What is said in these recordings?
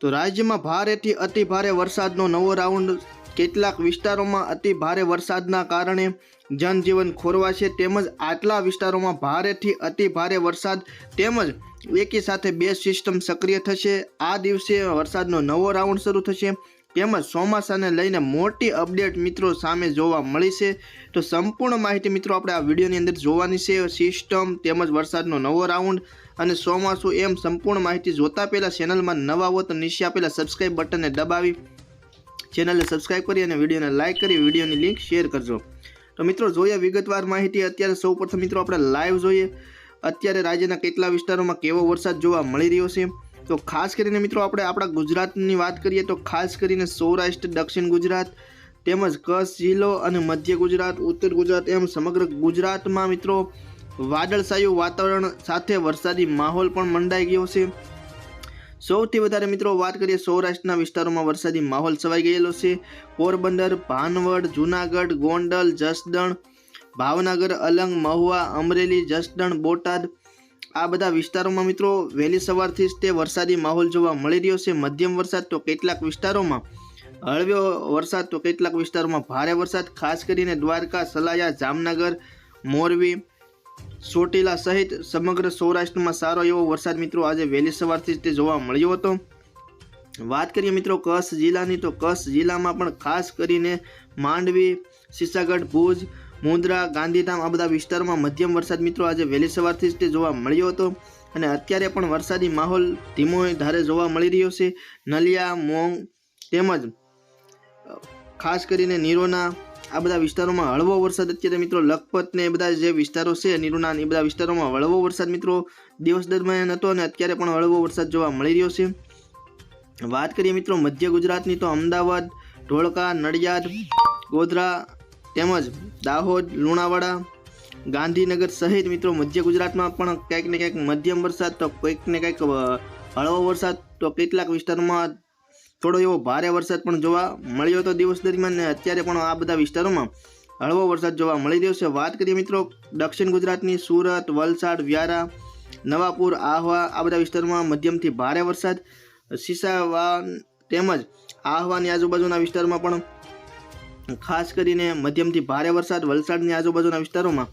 તો રાજ્યમાં ભારેથી અતિ ભારે વરસાદનો નવો રાઉન્ડ કેટલાક વિસ્તારોમાં અતિ ભારે વરસાદના કારણે જનજીવન ખોરવાશે તેમજ આટલા વિસ્તારોમાં ભારેથી અતિ ભારે વરસાદ તેમજ એકી સાથે બે સિસ્ટમ સક્રિય થશે. આ દિવસે વરસાદનો નવો રાઉન્ડ શરૂ થશે. તેમજ ચોમાસાને લઈને મોટી અપડેટ મિત્રો સામે જોવા મળી છે. તો સંપૂર્ણ માહિતી મિત્રો આપણે આ વિડીયોની અંદર જોવાની છે. સિસ્ટમ તેમજ વરસાદનો નવો રાઉન્ડ અને ચોમાસું એમ સંપૂર્ણ માહિતી જોતા પહેલાં ચેનલમાં નવા હો તો નીચે આપેલા સબસ્ક્રાઈબ બટનને દબાવી, ચેનલને સબસ્ક્રાઈબ કરી અને વિડીયોને લાઇક કરી, વિડીયોની લિંક શેર કરજો. તો મિત્રો જોઈએ વિગતવાર માહિતી. અત્યારે સૌપ્રથમ મિત્રો આપણે લાઈવ જોઈએ. અત્યારે રાજ્યના કેટલા વિસ્તારોમાં કેવો વરસાદ જોવા મળી રહ્યો છે? તો ખાસ કરીને મિત્રો આપણે આપણા ગુજરાતની વાત કરીએ તો ખાસ કરીને સૌરાષ્ટ્ર, દક્ષિણ ગુજરાત તેમજ કચ્છ જિલ્લો અને મધ્ય ગુજરાત, ઉત્તર ગુજરાત એમ સમગ્ર ગુજરાતમાં મિત્રો વાદળછાયું વાતાવરણ સાથે વરસાદી માહોલ પણ મંડાઈ ગયો છે. સૌથી વધારે મિત્રો વાત કરીએ સૌરાષ્ટ્રના વિસ્તારોમાં વરસાદી માહોલ છવાઈ ગયેલો છે. પોરબંદર ભાનવડ જુનાગઢ, ગોંડલ, જસદણ, ભાવનગર, અલંગ, મહુવા, અમરેલી, જસદણ, બોટાદ આ બધા વિસ્તારોમાં મિત્રો, વહેલી સવારથી જ તે વરસાદી માહોલ જોવા મળી રહ્યો છે. મધ્યમ વરસાદ તો કેટલાક વિસ્તારોમાં હળવ્યો વરસાદ તો કેટલાક વિસ્તારોમાં, ભારે વરસાદ, ખાસ કરીને દ્વારકા, સલાયા, જામનગર, મોરબી, ચોટીલા સહિત સમગ્ર સૌરાષ્ટ્રમાં સારો એવો વરસાદ મિત્રો આજે વહેલી સવારથી જ તે જોવા મળ્યો હતો. વાત કરીએ મિત્રો કચ્છ જિલ્લાની, તો કચ્છ જિલ્લામાં પણ ખાસ કરીને માંડવી, સિસાગઢ, ભુજ મુંદ્રા ગાંધીધામ આ બધા વિસ્તારોમાં મધ્યમ વરસાદ મિત્રો આજે વહેલી સવારથી જ તે જોવા મળ્યો હતો. અને અત્યારે પણ વરસાદી માહોલ ધીમો ધારે જોવા મળી રહ્યો છે. નલિયા, મોંગ તેમજ ખાસ કરીને નીરોના આ બધા વિસ્તારોમાં હળવો વરસાદ અત્યારે મિત્રો લખપત ને એ બધા જે વિસ્તારો છે, નીરોના એ બધા વિસ્તારોમાં હળવો વરસાદ મિત્રો દિવસ દરમિયાન હતો અને અત્યારે પણ હળવો વરસાદ જોવા મળી રહ્યો છે. વાત કરીએ મિત્રો, મધ્ય ગુજરાતની તો અમદાવાદ ધોળકા નડિયાદ, ગોધરા તેમજ દાહોદ, લુણાવાડા, ગાંધીનગર સહિત મિત્રો મધ્ય ગુજરાતમાં પણ ક્યાંક ને ક્યાંક મધ્યમ વરસાદ તો કંઈક ને કંઈક હળવો વરસાદ તો કેટલાક વિસ્તારોમાં થોડો એવો ભારે વરસાદ પણ જોવા મળ્યો હતો દિવસ દરમિયાન અત્યારે પણ આ બધા વિસ્તારોમાં હળવો વરસાદ જોવા મળી રહ્યો છે. વાત કરીએ મિત્રો, દક્ષિણ ગુજરાતની સુરત, વલસાડ, વ્યારા, નવાપુર, આહવા આ બધા વિસ્તારોમાં મધ્યમથી ભારે વરસાદ સીસાવાન તેમજ આહવાની આજુબાજુના વિસ્તારોમાં પણ ખાસ કરીને મધ્યમથી ભારે વરસાદ, વલસાડની આજુબાજુના વિસ્તારોમાં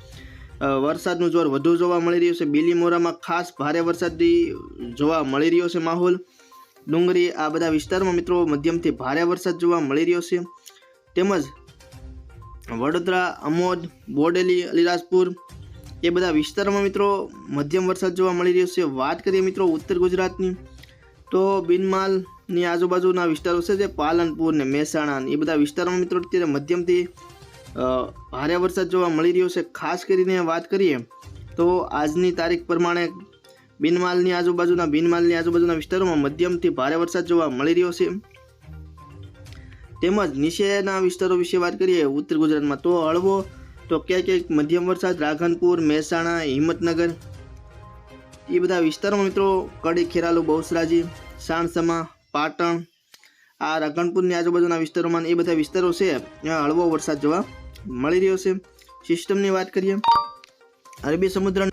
વરસાદનું જોર વધુ જોવા મળી રહ્યું છે. બીલીમોરામાં ખાસ ભારે વરસાદથી જોવા મળી રહ્યો છે માહોલ. ડુંગરી, આ બધા વિસ્તારમાં મિત્રો મધ્યમથી ભારે વરસાદ જોવા મળી રહ્યો છે. તેમજ વડોદરા, અમોદ, બોડેલી, અલીરાજપુર એ બધા વિસ્તારમાં મિત્રો મધ્યમ વરસાદ જોવા મળી રહ્યો છે. વાત કરીએ મિત્રો ઉત્તર ગુજરાતની. તો બિનમાલની આજુબાજુના વિસ્તારો છે જે પાલનપુર ને મહેસાણા એ બધા વિસ્તારોમાં મિત્રો અત્યારે મધ્યમથી ભારે વરસાદ જોવા મળી રહ્યો છે. ખાસ કરીને વાત કરીએ તો આજની તારીખ પ્રમાણે બિનમાલની આજુબાજુના બિનમાલની આજુબાજુના વિસ્તારોમાં મધ્યમથી ભારે વરસાદ જોવા મળી રહ્યો છે. તેમજ નીચેના વિસ્તારો વિશે વાત કરીએ ઉત્તર ગુજરાતમાં, તો હળવો તો ક્યાંક ક્યાંક મધ્યમ વરસાદ, રાધનપુર, મહેસાણા, હિંમતનગર, એ બધા વિસ્તારોમાં મિત્રો કડી ખેરાલુ, બહુસરાજી સાણસમા પાટણ, આ રગણપુરની આજુબાજુના વિસ્તારોમાં એ બધા વિસ્તારો છે, ત્યાં હળવો વરસાદ જોવા મળી રહ્યો છે. સિસ્ટમની વાત કરીએ, અરબી સમુદ્ર